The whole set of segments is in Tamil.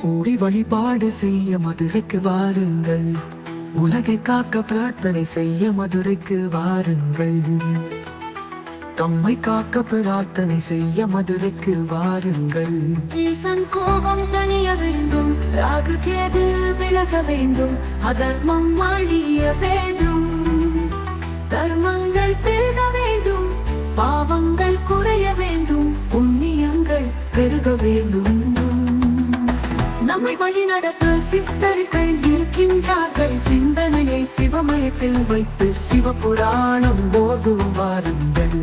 கூடி வழிபாடு செய்ய மதுரைக்கு வாருங்கள். உலகை காக்க பிரார்த்தனை செய்ய மதுரைக்கு வாருங்கள். தம்மை காக்க பிரார்த்தனை செய்ய மதுரைக்கு வாருங்கள். ஈசன் கோபம் தணிய வேண்டும் ராகு கேது விலக வேண்டும் அதர்மம் அழிய வேண்டும். தர்மம் வழி நடத்த சித்தர்கள் இருக்கின்றார்கள். சிந்தனையை சிவமயத்தில் வைத்து சிவபுராணம் போதும் வாருங்கள்.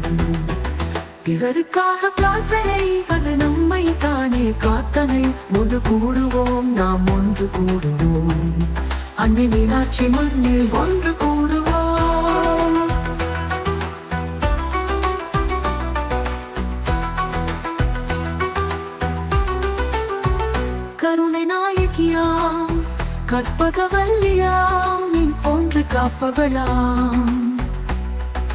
பிறருக்காக பிரார்த்தனை அது நம்மை தானே காத்தனை. ஒன்று கூடுவோம் நாம் ஒன்று கூடுவோம். அன்னை மீனாட்சி மண்ணில் ஒன்று கூடுவோம். கருணை நாயகியாம் கற்பகவல்லியாம் நீ போன்று காப்பவளாம்.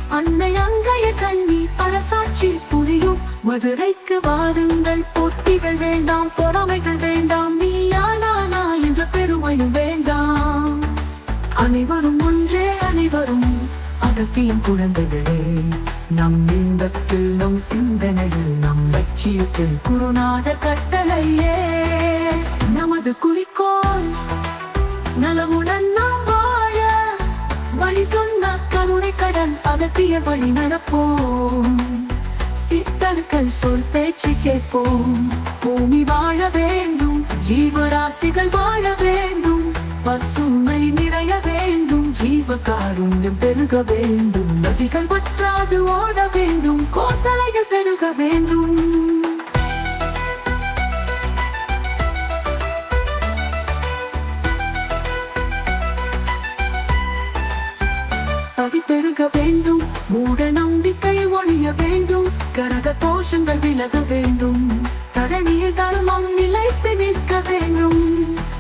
அன்னை அங்கைய கண்ணி அரசாட்சி புரியும் மதுரைக்கு வாருங்கள் போட்டிகள் வேண்டாம் பொறாமைகள் வேண்டாம் நீயா நானா என்ற பெருமையும் வேண்டாம். அனைவரும் ஒன்றே அனைவரும் அகத்தியின் குழந்தைகளே நம் இன்பத்தில் நம் சிந்தனையில் நம் லட்சியத்தில் குருநாத கட்டளையே. நமது குறிக்கோள். நலமுடன் நாம் வாழ. வழி சொன்ன கருணை கடன் அகத்திய வழி நடப்போம். சித்தர்கள் சொல் பேச்சு கேட்போம். பூமி வாழ வேண்டும். ஜீவராசிகள் வாழ வேண்டும். பசுமை நிறைய வேண்டும். ஜீவ காருண்யம் பெருக வேண்டும். நதிகள் வற்றாது ஓட வேண்டும். கோசலைகள் பெருக வேண்டும். பெருக வேண்டும். மூட நம்பிக்கை ஒழிய வேண்டும். கரக தோஷங்கள் விலக வேண்டும். தரணியில் தர்மம் நிலைத்து நிற்க வேண்டும்.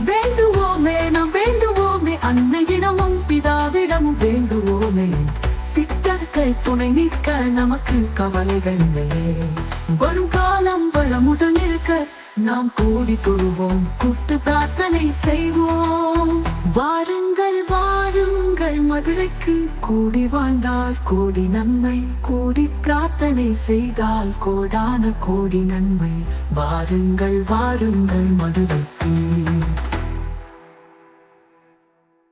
வேண்டுவோமே நாம் வேண்டுவோமே. அன்னையிடமும் பிதாவிடமும் வேண்டுவோமே. சித்தர்கள் துணை நிற்க நமக்கு கவலைகள் இல்லையே வரும் காலம் வளமுடன் இருக்க நாம் கூடி தொழுவோம். கூட்டு பிரார்த்தனை செய்வோம். வாருங்கள் கூடி வாழ்ந்தால் கோடி நன்மை கூடி பிரார்த்தனை செய்தால் கோடான கோடி நன்மை. வாருங்கள் வாருங்கள் மதுரைக்கு